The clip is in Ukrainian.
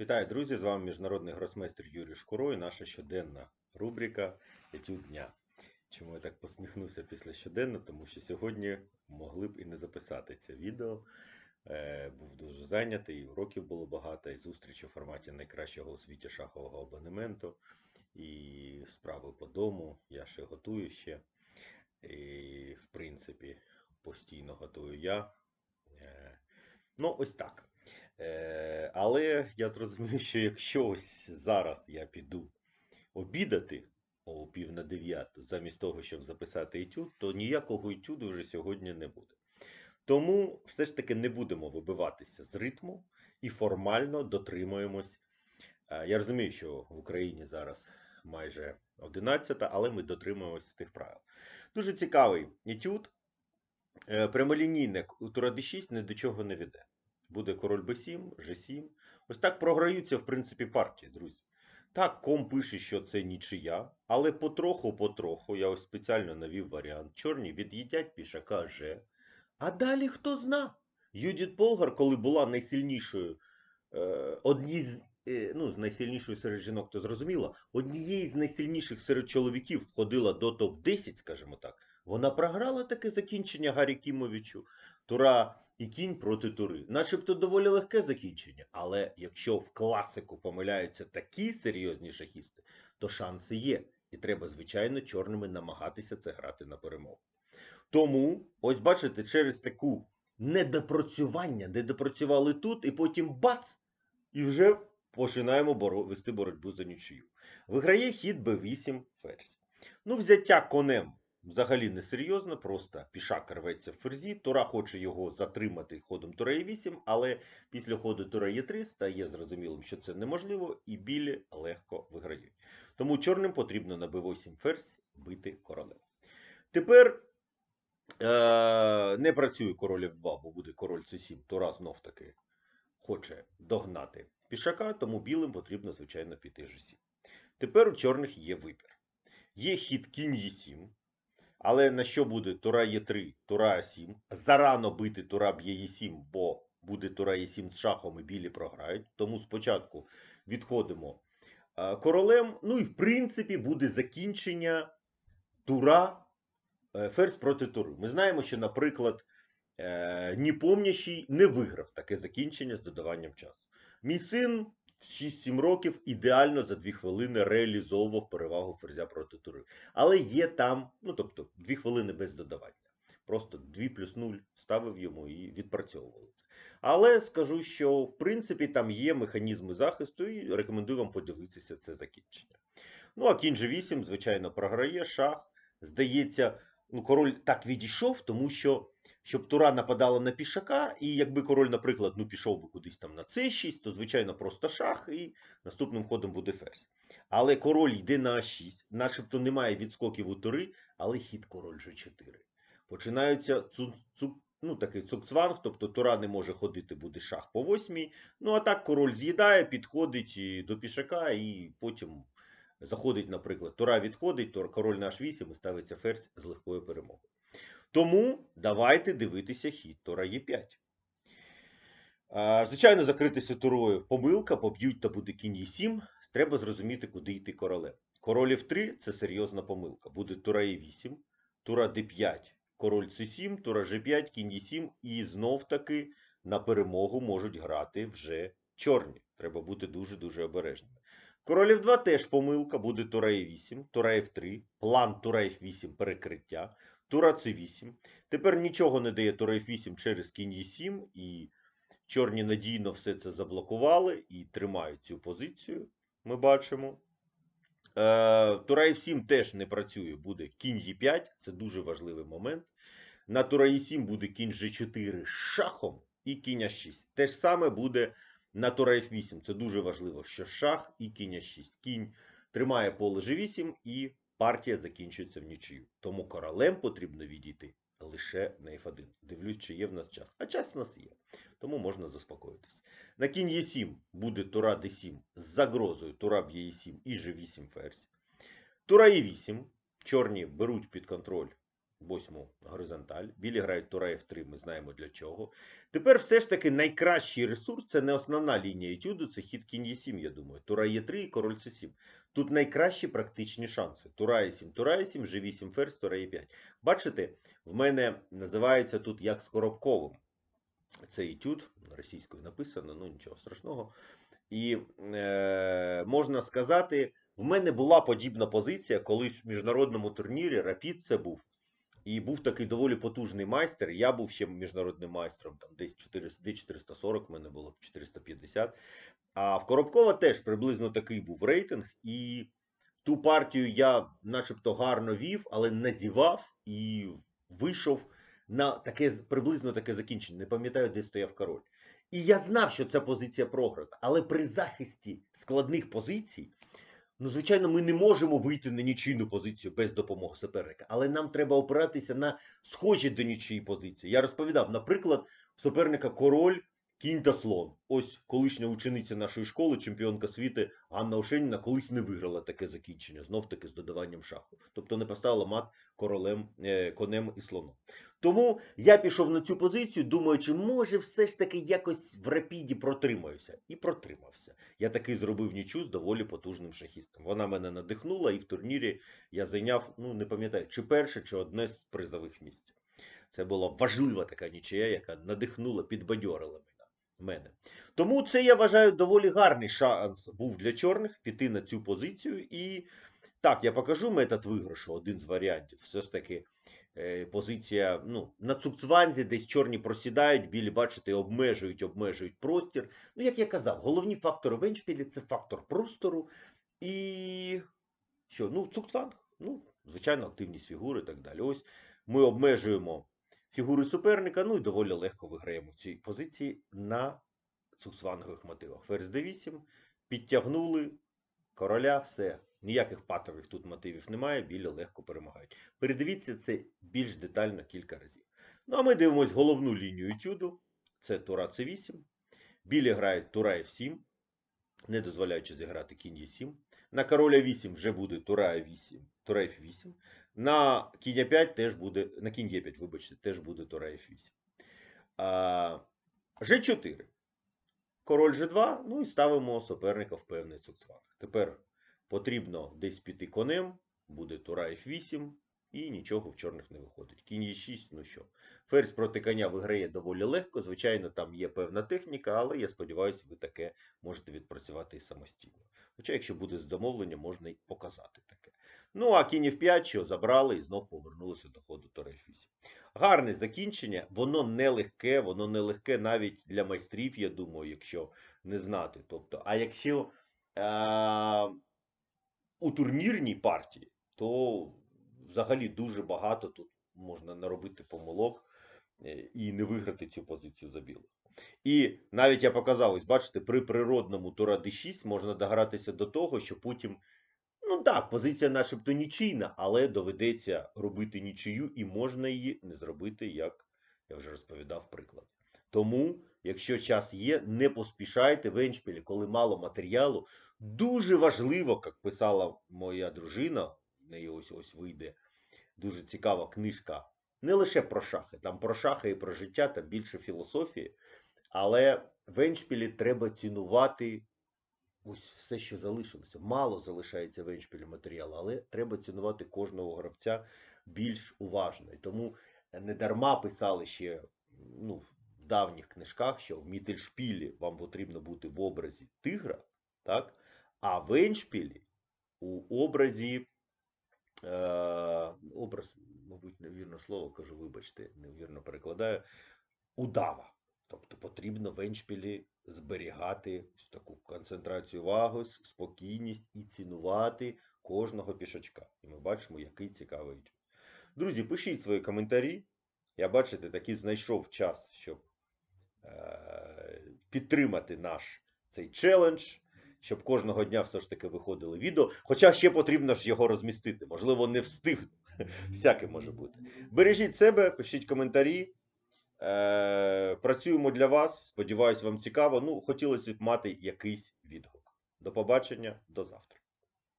Вітаю, друзі! З вами міжнародний гросмейстер Юрій Шкуро і наша щоденна рубрика Етюд дня. Чому я так посміхнувся після щоденна? Тому що сьогодні могли б і не записати це відео. Е, був дуже зайнятий, і уроків було багато, і зустріч у форматі найкращого у світі шахового абонементу, і справи по дому. Я ще готую ще. І, в принципі, постійно готую я. Е, ну, ось так. Е, але я зрозумів, що якщо ось зараз я піду обідати о пів на дев'яту, замість того, щоб записати етюд, то ніякого етюду вже сьогодні не буде. Тому все ж таки не будемо вибиватися з ритму і формально дотримуємось. Е, Я розумію, що в Україні зараз майже 11, але ми дотримуємось тих правил. Дуже цікавий етюд. Е, Прямолінійник у тура d6 ні до чого не веде. Буде король b7, g7. Ось так програються, в принципі, партії, друзі. Так, ком пише, що це нічия, але потроху-потроху, я ось спеціально навів варіант. Чорні від'їдять пішака G. А далі хто зна? Юдіт Полгар, коли була найсильнішою, е, одні з, е, ну, найсильнішою серед жінок, то зрозуміло, однією з найсильніших серед чоловіків входила до топ-10, скажімо так. Вона програла таке закінчення Гаррі Кімовичу. Тура і кінь проти тури. Начебто доволі легке закінчення, але якщо в класику помиляються такі серйозні шахісти, то шанси є. І треба, звичайно, чорними намагатися це грати на перемогу. Тому, ось бачите, через таку недопрацювання, не допрацювали тут, і потім бац! І вже починаємо боро- вести боротьбу за нічию. Виграє хід b8 ферзь. Ну, взяття конем взагалі не серйозно, просто пішак рветься в ферзі, Тура хоче його затримати ходом Тура Е8, але після ходу Тура Е3 стає зрозумілим, що це неможливо, і білі легко виграють. Тому чорним потрібно на b8 ферзь бити королем. Тепер е- не працює король F2, бо буде король C7. Тура знов таки хоче догнати пішака, тому білим потрібно, звичайно, піти G7. Тепер у чорних є вибір. Є хід кінь Е7, але на що буде тура Е3, тура А7? Зарано бити тура б'є Е7, бо буде тура Е7 з шахом і білі програють. Тому спочатку відходимо е, королем. Ну і в принципі буде закінчення тура е, ферзь проти тури. Ми знаємо, що, наприклад, е, Ніпомнящий не виграв таке закінчення з додаванням часу. Мій син 6-7 років ідеально за 2 хвилини реалізовував перевагу ферзя проти тури. Але є там, ну тобто, 2 хвилини без додавання. Просто 2 плюс 0 ставив йому і відпрацьовували. Але скажу, що в принципі там є механізми захисту, і рекомендую вам подивитися це закінчення. Ну, а кінь G8, звичайно, програє шах. Здається, ну, король так відійшов, тому що щоб тура нападала на пішака, і якби король, наприклад, ну, пішов би кудись там на c6, то, звичайно, просто шах, і наступним ходом буде ферзь. Але король йде на А6, начебто немає відскоків у тури, але хід король G4. Починаються цу, цу, ну, такий цукцванг, тобто тура не може ходити, буде шах по восьмій. Ну, а так король з'їдає, підходить до пішака, і потім заходить, наприклад, тура відходить, король на H8 і ставиться ферзь з легкою перемогою. Тому давайте дивитися хід Тура Е5. Звичайно, закритися турою помилка, поб'ють та буде кінь Е7. Треба зрозуміти, куди йти королем. Король F3 це серйозна помилка. Буде Тура Е8, Тура Д5, король С7, Тура G5, кінь Е7 і знов таки на перемогу можуть грати вже чорні. Треба бути дуже-дуже обережними. Король F2 теж помилка, буде Тура Е8, Тура F3, план Тура F8 перекриття. Тура С8. Тепер нічого не дає Тура F8 через кінь Е7, і чорні надійно все це заблокували і тримають цю позицію. Ми бачимо. Е, Тура F7 теж не працює, буде кінь Е5, це дуже важливий момент. На Тура Е7 буде кінь G4 з шахом і кінь А6. Те ж саме буде на Тура F8. Це дуже важливо, що шах і кінь А6. Кінь тримає поле G8 і партія закінчується в нічию. Тому королем потрібно відійти лише на F1. Дивлюсь, чи є в нас час. А час в нас є. Тому можна заспокоїтись. На кінь Е7 буде Тура D7 з загрозою Тура б'є Е7 і G8 ферзь. Тура Е8. Чорні беруть під контроль восьму горизонталь. Білі грають тура F3, ми знаємо для чого. Тепер все ж таки найкращий ресурс це не основна лінія етюду, це хід кінь Е7, я думаю. Тура Е3 і король С7. Тут найкращі практичні шанси. Тура Е7, Тура Е7, G8 ферзь, Тура Е5. Бачите, в мене називається тут як з коробковим. Це етюд, російською написано, ну нічого страшного. І е, можна сказати, в мене була подібна позиція, колись в міжнародному турнірі Рапід це був. І був такий доволі потужний майстер. Я був ще міжнародним майстром, там десь 400, 2440 в мене було 450. А в Коробкова теж приблизно такий був рейтинг. І ту партію я начебто гарно вів, але назівав і вийшов на таке приблизно таке закінчення. Не пам'ятаю, де стояв король. І я знав, що ця позиція програна. Але при захисті складних позицій, ну, звичайно, ми не можемо вийти на нічийну позицію без допомоги суперника. Але нам треба опиратися на схожі до нічиї позиції. Я розповідав, наприклад, в суперника король, кінь та слон. Ось колишня учениця нашої школи, чемпіонка світу Ганна Ошеніна, колись не виграла таке закінчення, знов таки з додаванням шаху. Тобто не поставила мат королем, е, конем і слоном. Тому я пішов на цю позицію, думаючи, може, все ж таки якось в рапіді протримаюся. І протримався. Я таки зробив нічу з доволі потужним шахістом. Вона мене надихнула, і в турнірі я зайняв, ну не пам'ятаю, чи перше, чи одне з призових місць. Це була важлива така нічия, яка надихнула, підбадьорила мене. Мене. Тому це, я вважаю, доволі гарний шанс був для чорних піти на цю позицію. І так, я покажу метод виграшу, один з варіантів. Все ж таки е, позиція ну, на цукцванзі, десь чорні просідають, білі, бачите, обмежують, обмежують простір. Ну, як я казав, головні фактори в еншпілі це фактор простору і що? Ну, цукцванг, ну, звичайно, активність фігури і так далі. Ось ми обмежуємо фігури суперника, ну і доволі легко виграємо в цій позиції на цукцвангових мотивах. Ферзь d8, підтягнули короля, все. Ніяких патових тут мотивів немає, білі легко перемагають. Передивіться це більш детально кілька разів. Ну а ми дивимось головну лінію етюду. Це Тура С8. Білі грають Тура F7, не дозволяючи зіграти кінь Е7. На короля 8 вже буде Тура 8, Тура F8. На кінь 5 теж буде, на кінь Е5, вибачте, теж буде Тура F8. А, G4. Король G2, ну і ставимо суперника в певний цуцванг. Тепер потрібно десь піти конем, буде Тура F8, і нічого в чорних не виходить. Кінь Е6, ну що. Ферзь проти коня виграє доволі легко. Звичайно, там є певна техніка, але я сподіваюся, ви таке можете відпрацювати і самостійно. Хоча, якщо буде з домовлення, можна й показати таке. Ну, а кінь F5, що забрали і знов повернулися до ходу Тура F8. Гарне закінчення, воно не легке, воно не легке навіть для майстрів, я думаю, якщо не знати. Тобто, а якщо е- у турнірній партії, то взагалі дуже багато тут можна наробити помилок е, і не виграти цю позицію за білих. І навіть я показав, ось бачите, при природному тура d6 можна догратися до того, що потім, ну так, позиція начебто нічийна, але доведеться робити нічию і можна її не зробити, як я вже розповідав приклад. Тому, якщо час є, не поспішайте в еншпілі, коли мало матеріалу. Дуже важливо, як писала моя дружина, в неї ось ось вийде дуже цікава книжка. Не лише про шахи, там про шахи і про життя, там більше філософії. Але в еншпілі треба цінувати ось все, що залишилося. Мало залишається в еншпілі матеріалу, але треба цінувати кожного гравця більш уважно. І тому не дарма писали ще ну, в давніх книжках, що в Мітельшпілі вам потрібно бути в образі тигра, так? а в еншпілі у образі. Е, образ, мабуть, невірне слово кажу, вибачте, невірно перекладаю. Удава. Тобто потрібно в еншпілі зберігати ось таку концентрацію уваги, спокійність і цінувати кожного пішачка. І ми бачимо, який цікавий. Друзі, пишіть свої коментарі. Я бачите, таки знайшов час, щоб е- підтримати наш цей челендж, щоб кожного дня все ж таки виходили відео. Хоча ще потрібно ж його розмістити. Можливо, не встигну. Всяке може бути. Бережіть себе, пишіть коментарі. Е, працюємо для вас. Сподіваюсь, вам цікаво. Ну, хотілося б мати якийсь відгук. До побачення, до завтра.